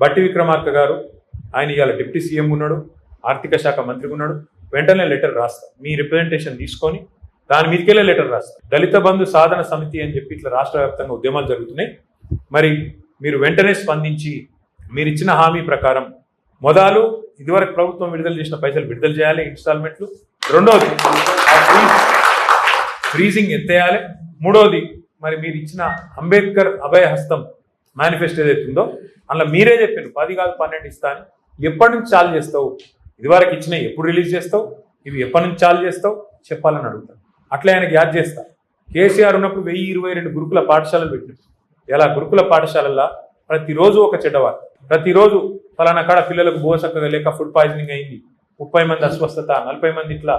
బట్టి విక్రమార్క గారు ఆయన ఇవాళ డిప్యూటీ సీఎం ఉన్నాడు ఆర్థిక శాఖ మంత్రి ఉన్నాడు. వెంటనే లెటర్ రాస్తా. మీ రిప్రజెంటేషన్ తీసుకొని దాని మీదకెళ్ళే లెటర్ రాస్తా. దళిత బంధు సాధన సమితి అని చెప్పి ఇట్లా రాష్ట్ర వ్యాప్తంగా ఉద్యమాలు జరుగుతున్నాయి. మరి మీరు వెంటనే స్పందించి మీరు ఇచ్చిన హామీ ప్రకారం మొదలు ఇదివరకు ప్రభుత్వం విడుదల చేసిన పైసలు విడుదల చేయాలి ఇన్స్టాల్మెంట్లు. రెండవది ఫ్రీజింగ్ ఎత్తేయాలి. మూడవది మరి మీరు ఇచ్చిన అంబేద్కర్ అభయ హస్తం మేనిఫెస్టో ఏదైతే ఉందో అందులో మీరే చెప్పారు పది కాదు పన్నెండు ఇస్తాను ఎప్పటి నుంచి చాలు చేస్తావు? ఇదివరకు ఇచ్చినవి ఎప్పుడు రిలీజ్ చేస్తావు? ఇవి ఎప్పటి నుంచి చాలు చేస్తావు? చెప్పాలని అడుగుతాను. అట్లా ఆయనకి యాద్ చేస్తా. కేసీఆర్ ఉన్నప్పుడు వెయ్యి ఇరవై రెండు గురుకుల పాఠశాలలు పెట్టినారు ఎలా? గురుకుల పాఠశాలల్లో ప్రతిరోజు ఒక చెడ్డవారు ప్రతిరోజు ఫలానా కాడ పిల్లలకు బోసక్కగా లేక ఫుడ్ పాయిజనింగ్ అయింది. ముప్పై మంది అస్వస్థత నలభై మంది ఇట్లా.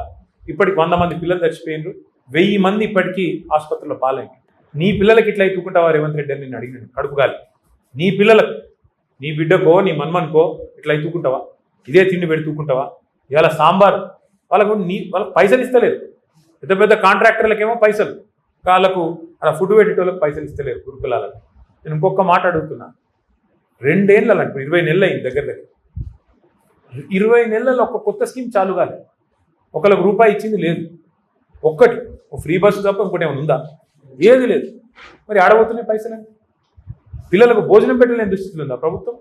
ఇప్పటికి వంద మంది పిల్లలు చచ్చిపోయినారు వెయ్యి మంది ఇప్పటికీ ఆసుపత్రిలో పాలైంది. నీ పిల్లలకి ఇట్లా ఎత్తుకుంటావా రేవంత్ రెడ్డి అని నేను అడిగినాడు కడుపుగాలి నీ పిల్లలకు నీ బిడ్డకో నీ మన్మన్కో ఇట్లా ఎత్తుకుంటావా? ఇదే తిండి పెడుతుకుంటావా ఇవాళ సాంబార్. వాళ్ళకు నీ వాళ్ళకి పైసలు ఇస్తలేదు పెద్ద పెద్ద కాంట్రాక్టర్లకేమో పైసలు. వాళ్ళకు అలా ఫుడ్ పెట్టేటోళ్ళకి పైసలు ఇస్తలేరు గురుకులాలకు. నేను ఇంకొక మాట అడుగుతున్నా. రెండేళ్ళ ఇప్పుడు ఇరవై నెలలు అయింది దగ్గర దగ్గర. ఇరవై నెలల ఒక కొత్త స్కీమ్ చాలు కాలేదు ఒకళ్ళకు రూపాయి ఇచ్చింది లేదు. ఒక్కటి. ఒక ఫ్రీ బస్సు తప్ప ఇంకోటి ఏమైనా ఉందా? ఏది లేదు. మరి ఆడబోతున్నాయి పైసలు పిల్లలకు భోజనం పెట్టలేని దుస్థితిలో ఉందా ప్రభుత్వం?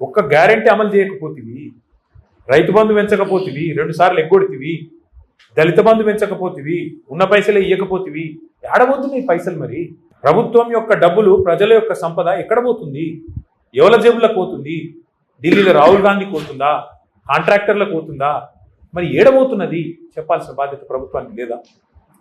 ఒక్క గ్యారెంటీ అమలు చేయకపోతేవి. రైతు బంధు పెంచకపోతేవి. రెండు సార్లు ఎగ్గొడితివి. దళిత బంధు పెంచకపోతేవి. ఉన్న పైసలే ఇవ్వకపోతివి ఈ పైసలు మరి? ప్రభుత్వం యొక్క డబ్బులు ప్రజల యొక్క సంపద ఎక్కడ పోతుంది? ఎవల జేబులకు పోతుంది? ఢిల్లీలో రాహుల్ గాంధీ పోతుందా? కాంట్రాక్టర్లకు పోతుందా? మరి ఏడబోతున్నది? చెప్పాల్సిన బాధ్యత ప్రభుత్వానికి లేదా?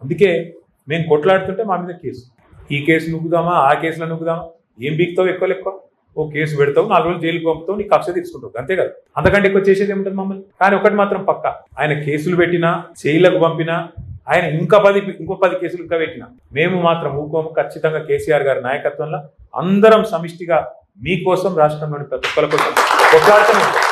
అందుకే మేము కొట్లాడుతుంటే మా మీద కేసు. ఈ కేసు నువ్వుదామా ఆ కేసులో నువ్వుదామా ఏం బీక్తావు ఎక్కువ ఎక్కువ ఓ కేసు పెడతావు నాలుగు రోజులు జైలుకి పంపుతావు నీకు కక్ష తీసుకుంటావు. అంతే కదా? అంతకంటే ఎక్కువ చేసేది ఏముంటుంది మమ్మల్ని? కానీ ఒకటి మాత్రం పక్క. ఆయన కేసులు పెట్టినా జైళ్ళకు పంపినా ఆయన ఇంకా పది ఇంకో పది కేసులు ఇంకా పెట్టినా మేము మాత్రం ఊకోము. ఖచ్చితంగా కేసీఆర్ గారి నాయకత్వంలో అందరం సమిష్టిగా మీకోసం రాష్ట్రంలోని ప్రతి ఒక్కరి కోసం